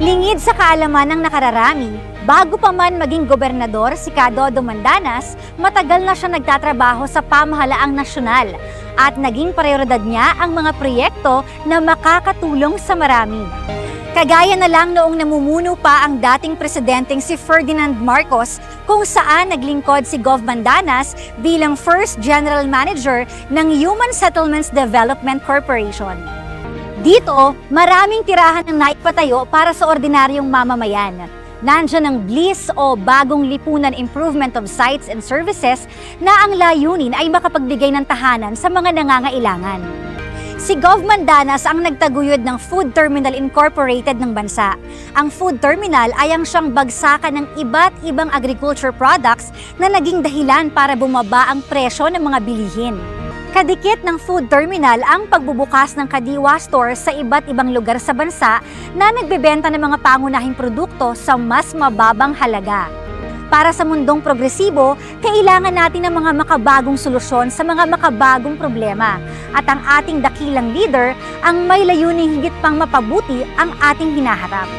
Lingid sa kaalaman ng nakararami, bago pa man maging gobernador si Cadodo Mandanas, matagal na siya nagtatrabaho sa pamahalaang nasyonal at naging prioridad niya ang mga proyekto na makakatulong sa marami. Kagaya na lang noong namumuno pa ang dating presidenteng si Ferdinand Marcos kung saan naglingkod si Gov Mandanas bilang first general manager ng Human Settlements Development Corporation. Dito, maraming tirahan ang naipatayo para sa ordinaryong mamamayan. Nandiyan ang BLIS o Bagong Lipunan Improvement of Sites and Services na ang layunin ay makapagbigay ng tahanan sa mga nangangailangan. Si Gov Mandanas ang nagtaguyod ng Food Terminal Incorporated ng bansa. Ang food terminal ay ang siyang bagsakan ng iba't ibang agriculture products na naging dahilan para bumaba ang presyo ng mga bilihin. Kadikit ng food terminal ang pagbubukas ng Kadiwa stores sa iba't ibang lugar sa bansa na nagbebenta ng mga pangunahing produkto sa mas mababang halaga. Para sa mundong progresibo, kailangan natin ng mga makabagong solusyon sa mga makabagong problema. At ang ating dakilang leader ang may layuning higit pang mapabuti ang ating hinaharap.